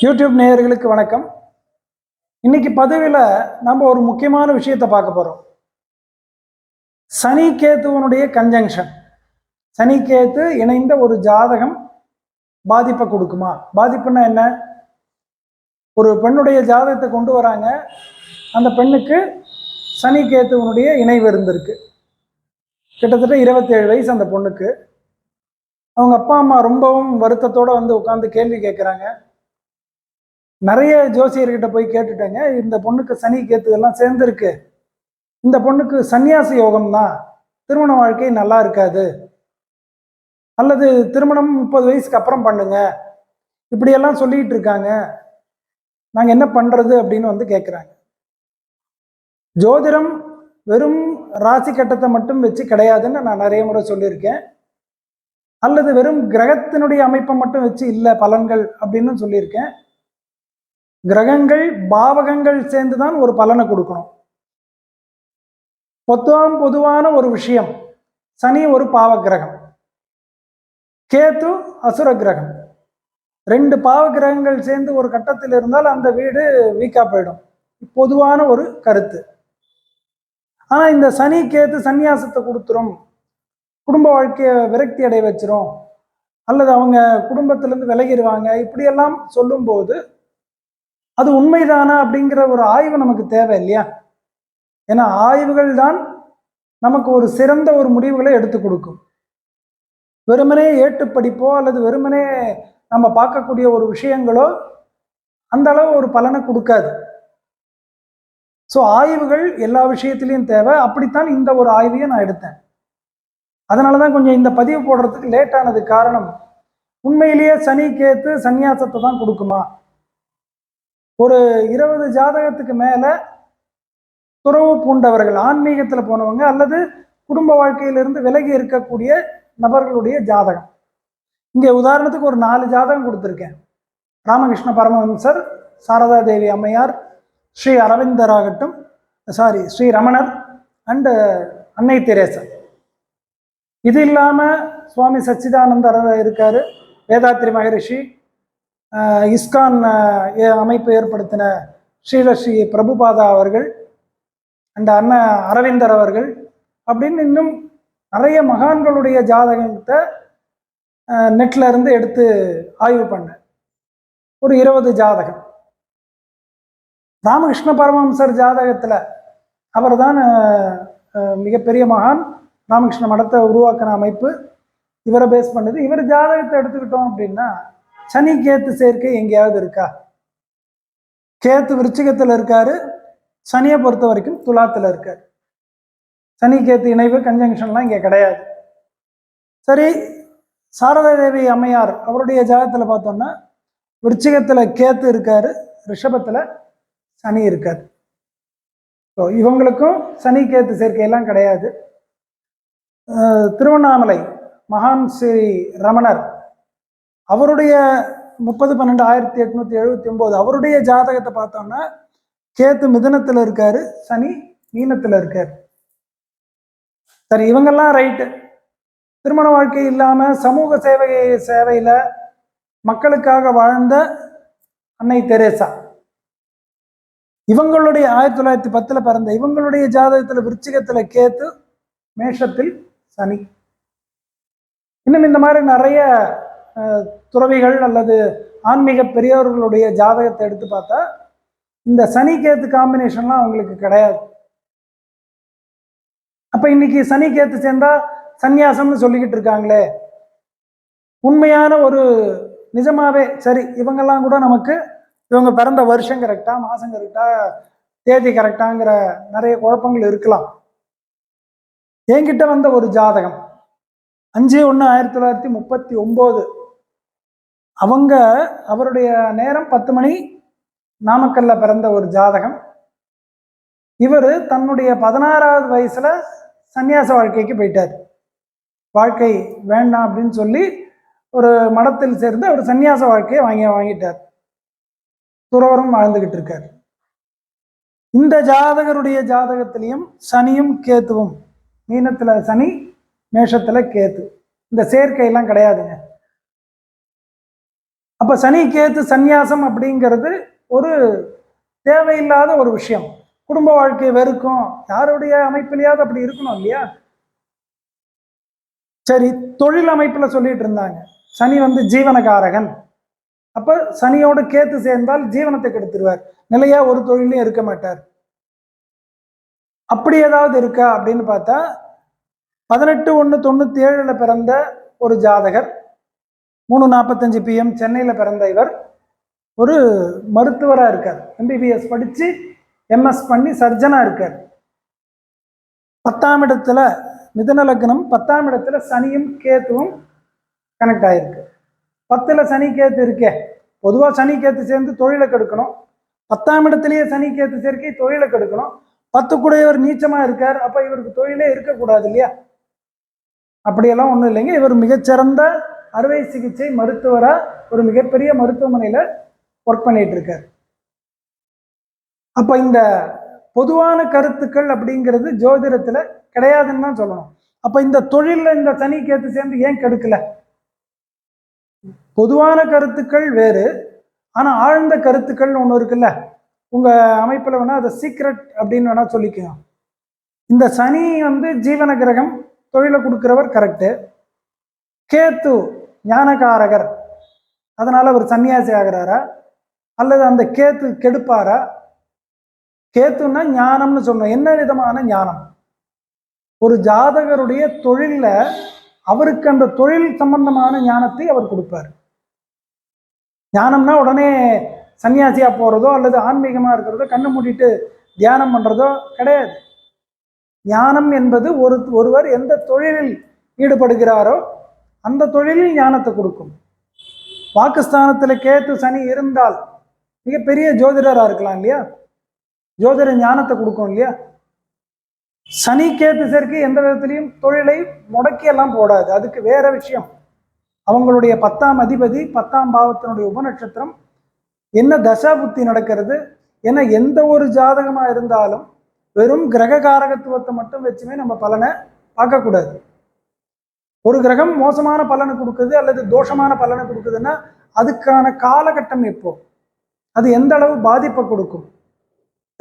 YouTube நேயர்களுக்கு வணக்கம். இன்னைக்கு பதவியில் நம்ம ஒரு முக்கியமான விஷயத்தை பார்க்க போகிறோம் சனி கேத்துவனுடைய கன்ஜங்ஷன் சனி கேத்து இணைந்த ஒரு ஜாதகம் பாதிப்பை கொடுக்குமா? பாதிப்புன்னா என்ன? ஒரு பெண்ணுடைய ஜாதகத்தை கொண்டு வராங்க. அந்த பெண்ணுக்கு சனி கேத்துவனுடைய இணைவு இருந்திருக்கு. கிட்டத்தட்ட இருபத்தேழு வயசு அந்த பொண்ணுக்கு. அவங்க அப்பா அம்மா ரொம்பவும் வருத்தத்தோடு வந்து உட்காந்து கேள்வி கேட்குறாங்க நிறைய ஜோசியர்கிட்ட போய் கேட்டுட்டேங்க. இந்த பொண்ணுக்கு சனி கேத்து சேர்ந்துருக்கு. இந்த பொண்ணுக்கு சந்நியாச யோகம் தான் திருமண வாழ்க்கை நல்லா இருக்காது. அல்லது திருமணம் முப்பது வயசுக்கு அப்புறம் பண்ணுங்க. இப்படியெல்லாம் சொல்லிட்டு இருக்காங்க. நாங்கள் என்ன பண்ணுறது அப்படின்னு வந்து கேட்குறாங்க ஜோதிடம் வெறும் ராசி கட்டத்தை மட்டும் வச்சு கிடையாதுன்னு நான் நிறைய முறை சொல்லியிருக்கேன். அல்லது வெறும் கிரகத்தினுடைய அமைப்பை மட்டும் வச்சு இல்லை பலன்கள் அப்படின்னு சொல்லியிருக்கேன். கிரகங்கள் பாவகங்கள் சேர்ந்து தான் ஒரு பலனை கொடுக்கணும். பொத்தாம் பொதுவான ஒரு விஷயம் சனி ஒரு பாவ கிரகம் கேத்து அசுர கிரகம். ரெண்டு பாவ கிரகங்கள் சேர்ந்து ஒரு கட்டத்தில் இருந்தால் அந்த வீடு வீக்கா போயிடும். பொதுவான ஒரு கருத்து. ஆனால் இந்த சனி கேத்து சந்நியாசத்தை கொடுத்துரும். குடும்ப வாழ்க்கையை விரக்தி அடைய வச்சிரும். அல்லது அவங்க குடும்பத்திலேருந்து விலகிடுவாங்க இப்படியெல்லாம் சொல்லும்போது அது உண்மைதானா அப்படிங்கிற ஒரு ஆய்வு நமக்கு தேவை இல்லையா ஏன்னா ஆய்வுகள் தான் நமக்கு ஒரு சிறந்த ஒரு முடிவுகளை எடுத்து கொடுக்கும். வெறுமனே ஏட்டு படிப்போ அல்லது வெறுமனே நம்ம பார்க்கக்கூடிய ஒரு விஷயங்களோ அந்த அளவு ஒரு பலனை கொடுக்காது. ஸோ ஆய்வுகள் எல்லா விஷயத்திலையும் தேவை. அப்படித்தான் இந்த ஒரு ஆய்வையும் நான் எடுத்தேன். அதனால தான் கொஞ்சம் இந்த பதிவு போடுறதுக்கு லேட் ஆனது காரணம். உண்மையிலேயே சனி கேத்து சந்நியாசத்தை தான் கொடுக்குமா? ஒரு இருபது ஜாதகத்துக்கு மேலே துறவு பூண்டவர்கள் ஆன்மீகத்தில் போனவங்க அல்லது குடும்ப வாழ்க்கையிலிருந்து விலகி இருக்கக்கூடிய நபர்களுடைய ஜாதகம். இங்கே உதாரணத்துக்கு ஒரு நாலு ஜாதகம் கொடுத்துருக்கேன். ராமகிருஷ்ண பரமஹம்சர் சாரதா தேவி அம்மையார் ஸ்ரீ அரவிந்தர் ஆகட்டும் சாரி ஸ்ரீ ரமணர் அண்டு அன்னை தெரேசர். இது இல்லாமல் சுவாமி சச்சிதானந்தர் இருக்கார் வேதாத்ரி மகரிஷி இஸ்கான் ஏ- அமைப்பு ஏற்படுத்தின ஸ்ரீலஸ்ரீ பிரபுபாதா அவர்கள் அண்ட் அண்ணன் அரவிந்தர் அவர்கள் அப்படின்னு இன்னும் நிறைய மகான்களுடைய ஜாதகத்தை ஆஹ் நெட்ல இருந்து எடுத்து ஆய்வு பண்ணேன் ஒரு இருபது ஜாதகம். ராமகிருஷ்ண பரமஹம்சர் ஜாதகத்தில் அவர் தான் மிகப்பெரிய மகான். ராமகிருஷ்ண மடத்தை உருவாக்கின அமைப்பு. இவரை பேஸ் பண்ணது. இவர் ஜாதகத்தை எடுத்துக்கிட்டோம் அப்படின்னா சனி கேத்து சேர்க்கை எங்கேயாவது இருக்கா? கேத்து விருச்சிகத்தில் இருக்காரு. சனியை பொறுத்த வரைக்கும் துலாத்தில் இருக்காரு. சனி கேத்து இணைவு கன்ஜங்ஷன்லாம் இங்கே கிடையாது. சரி சாரதா தேவி அம்மையார் அவருடைய ஜாதகத்தில் பார்த்தோம்னா விருச்சிகத்தில் கேத்து இருக்காரு ரிஷபத்தில் சனி இருக்காரு. ஸோ இவங்களுக்கும் சனி கேத்து சேர்க்கையெல்லாம் கிடையாது. திருவண்ணாமலை மகான் ஸ்ரீ ரமணர் அவருடைய முப்பது பன்னெண்டு ஆயிரத்தி எட்நூத்தி எழுபத்தி ஒன்பது அவருடைய ஜாதகத்தை பார்த்தோம்னா கேத்து மிதனத்துல இருக்காரு சனி மீனத்தில் இருக்காரு. சரி இவங்கெல்லாம் ரைட்டு திருமண வாழ்க்கை இல்லாம சமூக சேவை சேவையில மக்களுக்காக வாழ்ந்த அன்னை தெரேசா. இவங்களுடைய ஆயிரத்தி தொள்ளாயிரத்தி பத்துல பிறந்த இவங்களுடைய ஜாதகத்துல விருச்சிகத்துல கேத்து மேஷத்தில் சனி. இன்னும் இந்த மாதிரி நிறைய துறவிகள் அல்லது ஆன்மீக பெரியவர்களுடைய ஜாதகத்தை எடுத்து பார்த்தா இந்த சனி கேத்து காம்பினேஷன்லாம் அவங்களுக்கு கிடையாது. அப்ப இன்னைக்கு சனி கேத்து சேர்ந்தா சந்நியாசம்னு சொல்லிக்கிட்டு இருக்காங்களே. உண்மையான ஒரு நிஜமாவே சரி இவங்கெல்லாம் கூட நமக்கு இவங்க பிறந்த வருஷம் கரெக்டா மாசம் கரெக்டா தேதி கரெக்டாங்கிற நிறைய குழப்பங்கள் இருக்கலாம். என்கிட்ட வந்த ஒரு ஜாதகம் அஞ்சு ஒன்று ஆயிரத்தி தொள்ளாயிரத்தி முப்பத்தி ஒம்பது அவங்க அவருடைய நேரம் பத்து மணி நாமக்கல்ல பிறந்த ஒரு ஜாதகம். இவர் தன்னுடைய பதினாறாவது வயசுல சந்நியாச வாழ்க்கைக்கு போயிட்டார். வாழ்க்கை வேண்டாம் அப்படின்னு சொல்லி ஒரு மடத்தில் சேர்ந்து அவர் சந்நியாச வாழ்க்கையை வாங்கி வாங்கிட்டார். துறவரும் வாழ்ந்துகிட்டு இருக்கார். இந்த ஜாதகருடைய ஜாதகத்திலையும் சனியும் கேத்துவும். மீனத்துல சனி மேஷத்துல கேத்து. இந்த சேர்க்கையெல்லாம் கிடையாதுங்க. அப்ப சனி கேத்து சந்நியாசம் அப்படிங்கிறது ஒரு தேவையில்லாத ஒரு விஷயம். குடும்ப வாழ்க்கை வெறுக்கும். யாருடைய அமைப்பிலையாவது அப்படி இருக்கணும் இல்லையா? சரி தொழில் அமைப்புல சொல்லிட்டு இருந்தாங்க. சனி வந்து ஜீவனகாரகன் அப்போ சனியோடு கேத்து சேர்ந்தால் ஜீவனத்தை கெடுத்துருவார். நிலையா ஒரு தொழிலையும் இருக்க மாட்டார். அப்படி ஏதாவது இருக்கா அப்படின்னு பார்த்தா பதினெட்டு ஒன்று தொண்ணூத்தி ஏழுல பிறந்த ஒரு ஜாதகர் மூணு நாற்பத்தஞ்சு பிஎம் சென்னையில் பிறந்த இவர். ஒரு மருத்துவராக இருக்கார். எம்பிபிஎஸ் படிச்சு எம்எஸ் பண்ணி சர்ஜனா இருக்கார். பத்தாம் இடத்துல மிதன லக்னம் பத்தாம் இடத்துல சனியும் கேத்துவும் கனெக்ட் ஆயிருக்கு. பத்துல சனி கேத்து இருக்கே. பொதுவாக சனி கேத்து சேர்ந்து தொழிலை கெடுக்கணும். பத்தாம் இடத்துலயே சனி கேத்து சேர்க்கை தொழிலை கெடுக்கணும். பத்து கூடையவர் நீச்சமாக இருக்கார். அப்போ இவருக்கு தொழிலே இருக்கக்கூடாது இல்லையா? அப்படியெல்லாம் ஒண்ணும் இல்லைங்க. இவர் மிகச்சிறந்த அறுவை சிகிச்சை மருத்துவரா ஒரு மிகப்பெரிய மருத்துவமனையில ஒர்க் பண்ணிட்டு இருக்கார் அப்ப இந்த பொதுவான கருத்துக்கள் அப்படிங்கிறது ஜோதிடத்துல கிடையாதுன்னு தான் சொல்லணும். அப்ப இந்த தொழிலில் இந்த சனி கேத்து சேர்ந்து ஏன் கெடுக்கல? பொதுவான கருத்துக்கள் வேறு. ஆனா ஆழ்ந்த கருத்துக்கள் ஒண்ணு இருக்குல்ல? உங்க அமைப்புல வேணா அதை சீக்ரெட் அப்படின்னு வேணா சொல்லிக்கலாம். இந்த சனி வந்து ஜீவன கிரகம் தொழிலை கொடுக்குறவர் கரெக்டு கேத்து ஞானகாரகர். அதனால அவர் சன்னியாசி ஆகிறாரா? அல்லது அந்த கேத்து கெடுப்பாரா? கேத்துன்னா ஞானம்னு சொன்னோம் என்ன விதமான ஞானம்? ஒரு ஜாதகருடைய தொழிலில் அவருக்கு அந்த தொழில் சம்பந்தமான ஞானத்தை அவர் கொடுப்பார். ஞானம்னா உடனே சன்னியாசியாக போறதோ அல்லது ஆன்மீகமா இருக்கிறதோ கண்ணு மூடிட்டு தியானம் பண்றதோ கிடையாது. ஞானம் என்பது ஒரு ஒருவர் எந்த தொழிலில் ஈடுபடுகிறாரோ அந்த தொழிலும் ஞானத்தை கொடுக்கும். பாகிஸ்தானத்தில் கேத்து சனி இருந்தால் மிகப்பெரிய ஜோதிடராக இருக்கலாம் இல்லையா? ஜோதிட ஞானத்தை கொடுக்கும் இல்லையா? சனி கேத்து சேர்க்கை எந்த விதத்திலையும் தொழிலை முடக்கியெல்லாம் போடாது. அதுக்கு வேற விஷயம். அவங்களுடைய பத்தாம் அதிபதி பத்தாம் பாவத்தினுடைய உபநட்சத்திரம் என்ன தசா புத்தி நடக்கிறது ஏன்னா எந்த ஒரு ஜாதகமாக இருந்தாலும் வெறும் கிரக காரகத்துவத்தை மட்டும் வச்சுமே நம்ம பலனை பார்க்கக்கூடாது. ஒரு கிரகம் மோசமான பலனை கொடுக்குது அல்லது தோஷமான பலனை கொடுக்குதுன்னா அதுக்கான காலகட்டம் எப்போ? அது எந்த அளவு பாதிப்பை கொடுக்கும்?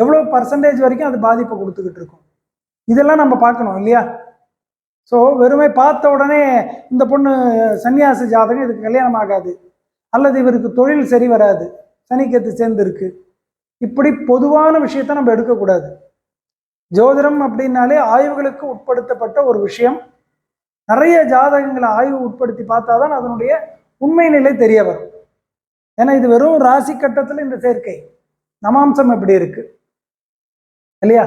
எவ்வளோ பர்சன்டேஜ் வரைக்கும் அது பாதிப்பை கொடுத்துக்கிட்டு இருக்கும்? இதெல்லாம் நம்ம பார்க்கணும் இல்லையா? ஸோ வெறுமை பார்த்த உடனே இந்த பொண்ணு சன்னியாச ஜாதகம் இதுக்கு கல்யாணம் ஆகாது. அல்லது இவருக்கு தொழில் சரி வராது. சனிக்கத்து சேர்ந்து இருக்கு இப்படி பொதுவான விஷயத்த நம்ம எடுக்கக்கூடாது. ஜோதிடம் அப்படின்னாலே ஆய்வுகளுக்கு உட்படுத்தப்பட்ட ஒரு விஷயம். நிறைய ஜாதகங்களை ஆய்வு உட்படுத்தி பார்த்தா தான் அதனுடைய உண்மை நிலை தெரிய வரும். ஏன்னா இது வெறும் ராசி கட்டத்தில் இந்த சேர்க்கை. நமாம்சம் எப்படி இருக்கு? இல்லையா?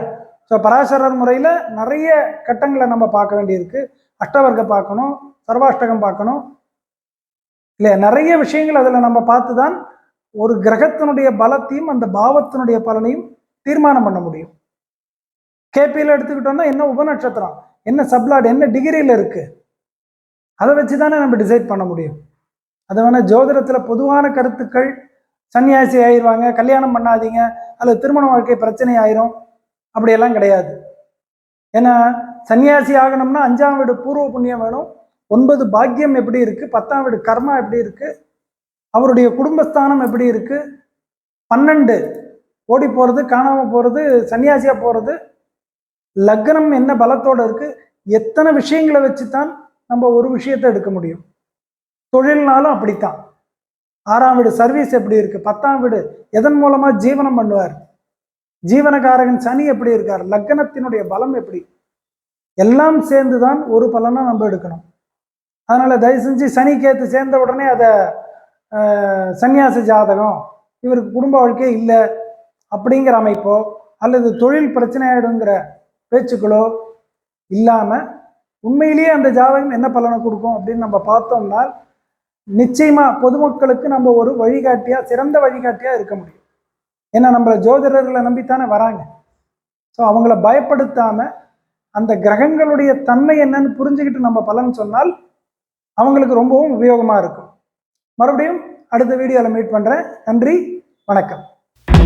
ஸோ பராசரர் முறையில் நிறைய கட்டங்களை நம்ம பார்க்க வேண்டியிருக்கு. அஷ்டவர்க்க பார்க்கணும் சர்வாஷ்டகம் பார்க்கணும். இல்லையா? நிறைய விஷயங்கள் அதில் நம்ம பார்த்து தான் ஒரு கிரகத்தினுடைய பலத்தையும் அந்த பாவத்தினுடைய பலனையும் தீர்மானம் பண்ண முடியும். கேபியில் எடுத்துக்கிட்டோம்னா என்ன? உபநட்சத்திரம். என்ன சப்ளாட் என்ன டிகிரியில் இருக்குது அதை வச்சு தானே நம்ம டிசைட் பண்ண முடியும். அதை வேணால் ஜோதிடத்தில் பொதுவான கருத்துக்கள் சன்னியாசி ஆயிடுவாங்க கல்யாணம் பண்ணாதீங்க அல்லது திருமண வாழ்க்கை பிரச்சனை ஆயிரும் அப்படியெல்லாம் கிடையாது. ஏன்னா சன்னியாசி ஆகணும்னா அஞ்சாம் வீடு பூர்வ புண்ணியம் வேணும். ஒன்பது பாக்கியம் எப்படி இருக்குது பத்தாம் வீடு கர்மா எப்படி இருக்குது அவருடைய குடும்பஸ்தானம் எப்படி இருக்குது பன்னெண்டு ஓடி போகிறது காணாமல் போகிறது சன்னியாசியாக போகிறது லக்னம் என்ன பலத்தோடு இருக்குது எத்தனை விஷயங்களை வச்சு தான் நம்ம ஒரு விஷயத்தை எடுக்க முடியும்? தொழில்னாலும் அப்படித்தான். ஆறாம் வீடு சர்வீஸ் எப்படி இருக்கு? பத்தாம் வீடு எதன் மூலமா ஜீவனம் பண்ணுவார்? ஜீவனகாரகன் சனி எப்படி இருக்கார்? லக்னத்தினுடைய பலம் எப்படி? எல்லாம் சேர்ந்து தான் ஒரு பலனா நம்ம எடுக்கணும். அதனால தயவு செஞ்சு சனி கேத்து சேர்ந்த உடனே அதை சன்னியாச ஜாதகம் இவருக்கு குடும்ப வாழ்க்கையே இல்லை அப்படிங்கிற அமைப்போ அல்லது தொழில் பிரச்சனை ஆயிடுங்கிற பேச்சுக்களோ இல்லாமல் உண்மையிலேயே அந்த ஜாதகம் என்ன பலனை கொடுக்கும் அப்படின்னு நம்ம பார்த்தோம்னா நிச்சயமாக பொதுமக்களுக்கு நம்ம ஒரு வழிகாட்டியாக சிறந்த வழிகாட்டியாக இருக்க முடியும். ஏன்னா நம்மளை ஜோதிடர்களை நம்பித்தானே வராங்க. ஸோ அவங்கள பயப்படுத்தாமல் அந்த கிரகங்களுடைய தன்மை என்னன்னு புரிஞ்சுக்கிட்டு நம்ம பலன் சொன்னால் அவங்களுக்கு ரொம்பவும் உபயோகமாக இருக்கும். மறுபடியும் அடுத்த வீடியோவில் மீட் பண்ணுறேன் நன்றி வணக்கம்.